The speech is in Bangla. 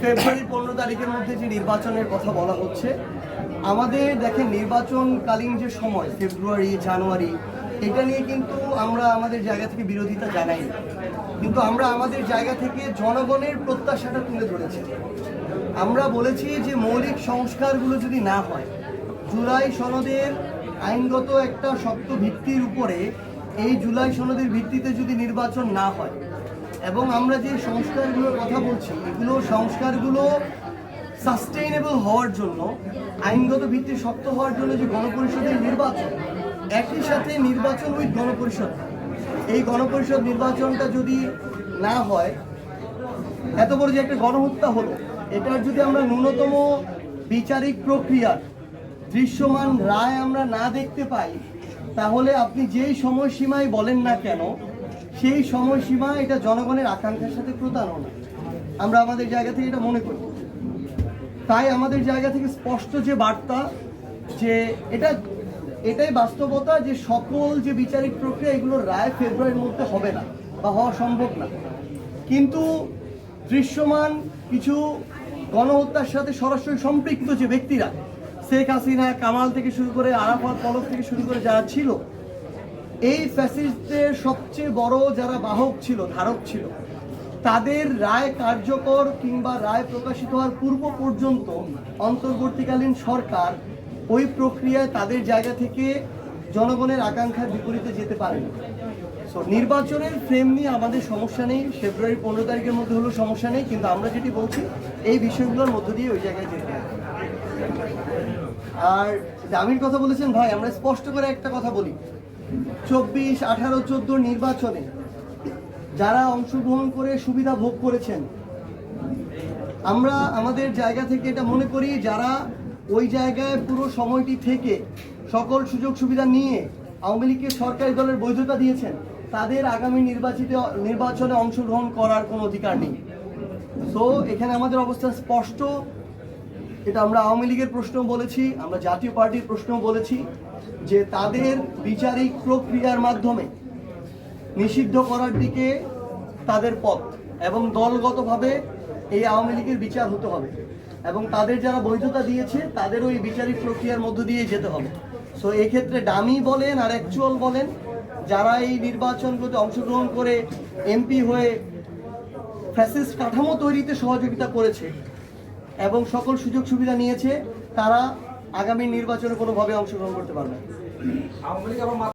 ফেব্রুয়ারি পনেরো তারিখের মধ্যে যে নির্বাচনের কথা বলা হচ্ছে, আমাদের দেখেন নির্বাচনকালীন যে সময়, ফেব্রুয়ারি, জানুয়ারি, এটা নিয়ে কিন্তু আমরা আমাদের জায়গা থেকে বিরোধিতা জানাই কিন্তু আমরা আমাদের জায়গা থেকে জনগণের প্রত্যাশাটা তুলে ধরেছি। আমরা বলেছি যে মৌলিক সংস্কারগুলো যদি না হয়, জুলাই সনদের আইনগত একটা শক্ত ভিত্তির উপরে এই জুলাই সনদের ভিত্তিতে যদি নির্বাচন না হয় এবং আমরা যে সংস্কারগুলোর কথা বলছি, এগুলো সংস্কারগুলো সাস্টেইনেবল হওয়ার জন্য, আইনগত ভিত্তি শক্ত হওয়ার জন্য যে গণপরিষদের নির্বাচন, একই সাথে নির্বাচন উইথ গণপরিষদ। এই গণপরিষদ নির্বাচনটা যদি না হয়, এত বড় যে একটা গণহত্যা হলো, এটার যদি আমরা ন্যূনতম বিচারিক প্রক্রিয়ার দৃশ্যমান রায় আমরা না দেখতে পাই, তাহলে আপনি যেই সময়সীমায় বলেন না কেন সেই সময়সীমা এটা জনগণের আকাঙ্ক্ষার সাথে প্রতারণা। আমরা আমাদের জায়গা থেকে এটা মনে করি। তাই আমাদের জায়গা থেকে স্পষ্ট যে বার্তা, যে এটা, এটাই বাস্তবতা যে সকল যে বিচারিক প্রক্রিয়া এগুলোর রায় ফেব্রুয়ারির মধ্যে হবে না বা হওয়া সম্ভব না। কিন্তু দৃশ্যমান কিছু গণহত্যার সাথে সরাসরি সম্পৃক্ত যে ব্যক্তিরা, শেখ হাসিনা, কামাল থেকে শুরু করে আরাফাত, পলক থেকে শুরু করে যারা ছিল এই ফ্যাসিস্টদের সবচেয়ে বড় যারা বাহক ছিল, ধারক ছিল, তাদের রায় কার্যকর কিংবা রায় প্রকাশিত হওয়ার পূর্ব পর্যন্ত অন্তর্বর্তীকালীন সরকার ওই প্রক্রিয়ায় তাদের জায়গা থেকে জনগণের আকাঙ্ক্ষার বিপরীতে যেতে পারে না সো নির্বাচনের ফ্রেম নিয়ে আমাদের সমস্যা নেই ফেব্রুয়ারি পনেরো তারিখের মধ্যে হলেও সমস্যা নেই, কিন্তু আমরা যেটি বলছি, এই বিষয়গুলোর মধ্য দিয়ে ওই জায়গায় যেতে আর দামির কথা বলেছেন, ভাই, আমরা স্পষ্ট করে একটা কথা বলি। চব্বিশ, আঠারো, চোদ্দ নির্বাচনে যারা অংশগ্রহণ করে সুবিধা ভোগ করেছেন, আমরা আমাদের জায়গা থেকে এটা মনে করি যারা ওই জায়গায় পুরো সময়টি থেকে সকল সুযোগ সুবিধা নিয়ে আওয়ামী লীগকে সরকারি দলের বৈধতা দিয়েছেন, তাদের আগামী নির্বাচিত, নির্বাচনে অংশগ্রহণ করার কোনো অধিকার নেই। তো এখানে আমাদের অবস্থান স্পষ্ট। এটা আমরা আওয়ামী লীগের প্রশ্ন বলেছি, আমরা জাতীয় পার্টির প্রশ্ন বলেছি যে তাদের বিচারিক প্রক্রিয়ার মাধ্যমে নিষিদ্ধ করার দিকে তাদের পথ এবং দলগতভাবে এই আওয়ামী লীগের বিচার হতে হবে এবং তাদের যারা বৈধতা দিয়েছে, তাদেরও এই বিচারিক প্রক্রিয়ার মধ্য দিয়ে যেতে হবে। সো এক্ষেত্রে ডামি বলেন আর অ্যাকচুয়াল বলেন, যারা এই নির্বাচনগুলোতে অংশগ্রহণ করে এমপি হয়ে ফ্যাসিস্ট কাঠামো তৈরিতে সহযোগিতা করেছে এবং সকল সুযোগ সুবিধা নিয়েছে তারা আগামী নির্বাচনে কোনোভাবে অংশগ্রহণ করতে পারবে।